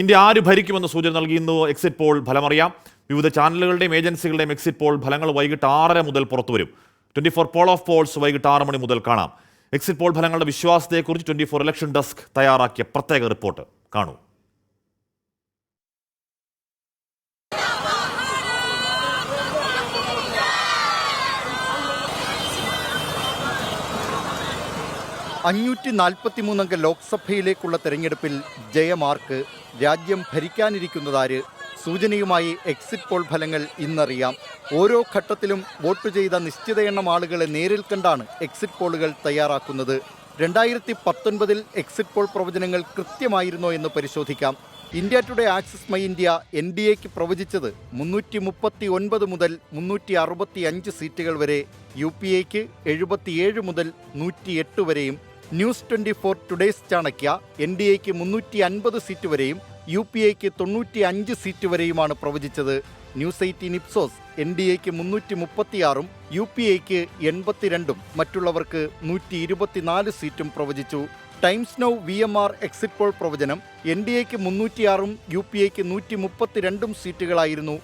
India ആര് ഭരിക്കുമെന്ന സൂചന നൽകിയിരുന്നു എക്സിറ്റ് പോൾ ഫലമറിയാം. വിവിധ ചാനലുകളുടെയും ഏജൻസികളുടെയും എക്സിറ്റ് പോൾ ഫലങ്ങൾ വൈകിട്ട് ആറര മുതൽ പുറത്തുവരും twenty four poll of polls വൈകിട്ട് ആറ് മണി മുതൽ കാണാം. എക്സിറ്റ് പോൾ ഫലങ്ങളുടെ വിശ്വാസത്തെക്കുറിച്ച് ട്വന്റി ഫോർ ഇലക്ഷൻ ഡെസ്ക് തയ്യാറാക്കിയ പ്രത്യേക റിപ്പോർട്ട് കാണൂ. അഞ്ഞൂറ്റി നാൽപ്പത്തിമൂന്നംഗ ലോക്സഭയിലേക്കുള്ള തെരഞ്ഞെടുപ്പിൽ ജയമാർക്ക് രാജ്യം ഭരിക്കാനിരിക്കുന്നതാര്? സൂചനയുമായി എക്സിറ്റ് പോൾ ഫലങ്ങൾ ഇന്നറിയാം. ഓരോ ഘട്ടത്തിലും വോട്ട് ചെയ്ത നിശ്ചിത എണ്ണം ആളുകളെ നേരിൽ കണ്ടാണ് എക്സിറ്റ് പോളുകൾ തയ്യാറാക്കുന്നത്. രണ്ടായിരത്തി പത്തൊൻപതിൽ എക്സിറ്റ് പോൾ പ്രവചനങ്ങൾ കൃത്യമായിരുന്നോ എന്ന് പരിശോധിക്കാം. India Today Axis My India N D എക്ക് പ്രവചിച്ചത് മുന്നൂറ്റി മുപ്പത്തി ഒൻപത് മുതൽ മുന്നൂറ്റി അറുപത്തി അഞ്ച് സീറ്റുകൾ വരെ യു പി എക്ക് എഴുപത്തിയേഴ് മുതൽ നൂറ്റിയെട്ട് വരെയും news twenty four today's Chanakya N D എക്ക് മുന്നൂറ്റി അൻപത് സീറ്റ് വരെയും യു പി എക്ക് തൊണ്ണൂറ്റി അഞ്ച് സീറ്റ് വരെയുമാണ് പ്രവചിച്ചത്. News eighteen Ipsos N D എക്ക് മുന്നൂറ്റി മുപ്പത്തിയാറും യു പി എക്ക് എൺപത്തിരണ്ടും മറ്റുള്ളവർക്ക് നൂറ്റി ഇരുപത്തിനാല് സീറ്റും പ്രവചിച്ചു. Times Now V M R exit poll പ്രവചനം എൻ ഡി എക്ക് മുന്നൂറ്റിയാറും യു പി എക്ക് നൂറ്റി മുപ്പത്തിരണ്ടും സീറ്റുകളായിരുന്നു.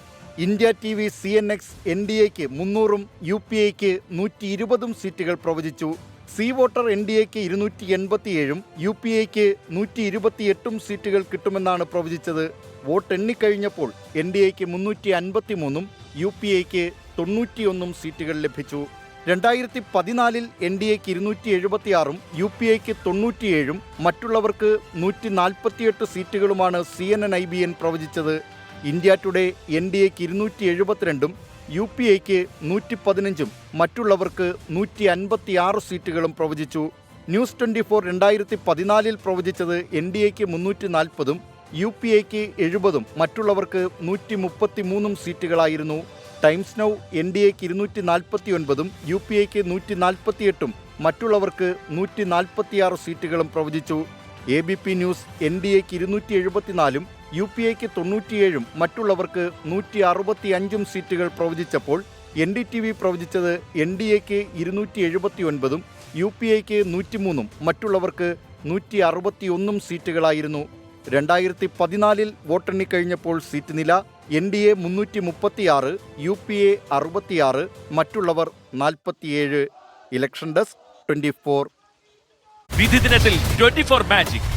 India T V C N X N D എക്ക് മുന്നൂറും യു പി എക്ക് നൂറ്റി ഇരുപതും സീറ്റുകൾ പ്രവചിച്ചു. സി വോട്ടർ എൻ ഡി എക്ക് ഇരുന്നൂറ്റി എൺപത്തിയേഴും യു പി എക്ക് നൂറ്റി ഇരുപത്തിയെട്ടും സീറ്റുകൾ കിട്ടുമെന്നാണ് പ്രവചിച്ചത്. വോട്ട് എണ്ണിക്കഴിഞ്ഞപ്പോൾ എൻ ഡി എക്ക് മുന്നൂറ്റി അൻപത്തി മൂന്നും യു പി എക്ക് തൊണ്ണൂറ്റിയൊന്നും സീറ്റുകൾ ലഭിച്ചു. രണ്ടായിരത്തി പതിനാലിൽ എൻ ഡി എക്ക് ഇരുന്നൂറ്റി എഴുപത്തിയാറും യു പി എക്ക് തൊണ്ണൂറ്റിയേഴും മറ്റുള്ളവർക്ക് നൂറ്റി നാൽപ്പത്തിയെട്ട് സീറ്റുകളുമാണ് C N N I B N പ്രവചിച്ചത്. India Today N D എക്ക് ഇരുന്നൂറ്റി എഴുപത്തിരണ്ടും യു പി എക്ക് നൂറ്റി പതിനഞ്ചും മറ്റുള്ളവർക്ക് നൂറ്റി അൻപത്തി ആറ് സീറ്റുകളും പ്രവചിച്ചു. ന്യൂസ് ട്വന്റി ഫോർ രണ്ടായിരത്തി പതിനാലിൽ പ്രവചിച്ചത് എൻ ഡി എക്ക് മുന്നൂറ്റി നാൽപ്പതും യു പി എക്ക് എഴുപതും മറ്റുള്ളവർക്ക് നൂറ്റി മുപ്പത്തി മൂന്നും സീറ്റുകളായിരുന്നു. ടൈംസ് നൗ എൻ ഡി എക്ക് ഇരുന്നൂറ്റി നാൽപ്പത്തി ഒൻപതും യു പി എക്ക് നൂറ്റി നാൽപ്പത്തിയെട്ടും മറ്റുള്ളവർക്ക് നൂറ്റി നാൽപ്പത്തിയാറ് സീറ്റുകളും പ്രവചിച്ചു. A B P news N D എക്ക് ഇരുന്നൂറ്റി എഴുപത്തിനാലും യു പി എക്ക് തൊണ്ണൂറ്റിയേഴും മറ്റുള്ളവർക്ക് നൂറ്റി അറുപത്തി അഞ്ചും സീറ്റുകൾ പ്രവചിച്ചപ്പോൾ എൻ ഡി ടി വി പ്രവചിച്ചത് എൻ ഡി എക്ക് ഇരുന്നൂറ്റി എഴുപത്തി ഒൻപതും യു പി എക്ക് നൂറ്റിമൂന്നും മറ്റുള്ളവർക്ക് നൂറ്റി അറുപത്തിയൊന്നും സീറ്റുകളായിരുന്നു. രണ്ടായിരത്തി പതിനാലിൽ വോട്ടെണ്ണിക്കഴിഞ്ഞപ്പോൾ സീറ്റ് നില എൻ ഡി എ മുന്നൂറ്റി മുപ്പത്തിയാറ് യു പി എ അറുപത്തിയാറ് മറ്റുള്ളവർ നാൽപ്പത്തിയേഴ്. Election desk twenty four. വിധി ദിനത്തിൽ ട്വന്റി ഫോർ മാജിക്.